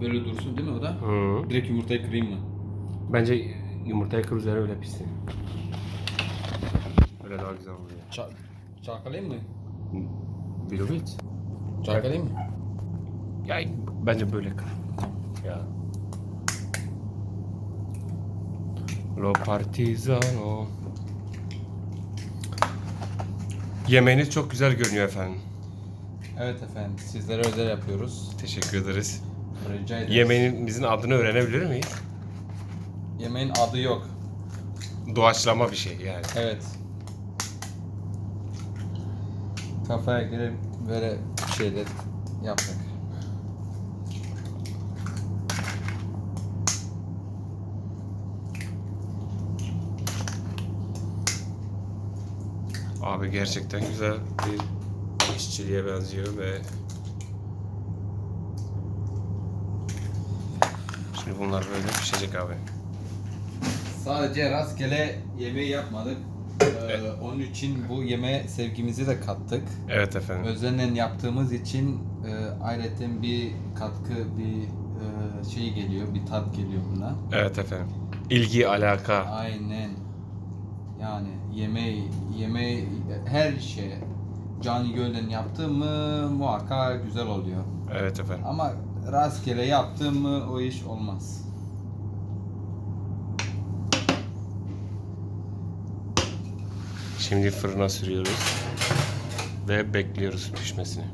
böyle dursun değil mi o da? Hı. Direkt yumurtayı kırayım mı? Bence yumurtayı kır üzerine öyle pişsin. Öyle daha güzel oluyor. Ça çalkalayayım mı? Bilobit. Çalkalayayım mı? Ya bence böyle kır. Ya. Lo partizano. Yemeğiniz çok güzel görünüyor efendim. Evet efendim. Sizlere özel yapıyoruz. Teşekkür ederiz. Rica ederiz. Yemeğinizin adını öğrenebilir miyiz? Yemeğin adı yok. Doğaçlama bir şey yani. Evet. Kafaya göre böyle şeyler yaptık. Abi gerçekten güzel bir işçiliğe benziyor ve Şimdi bunlar böyle pişecek abi. Sadece rastgele yemeği yapmadık. Ee, onun için bu yeme sevgimizi de kattık. Evet efendim. Özenle yaptığımız için e, ayrıca bir katkı, bir e, şey geliyor, bir tat geliyor buna. Evet efendim. İlgi, alaka. Aynen. Yani yemeği, yemeği, her şey canı gölden yaptığım mı muhakkak güzel oluyor. Evet efendim. Ama rastgele yaptığım mı o iş olmaz. Şimdi fırına sürüyoruz ve bekliyoruz pişmesini.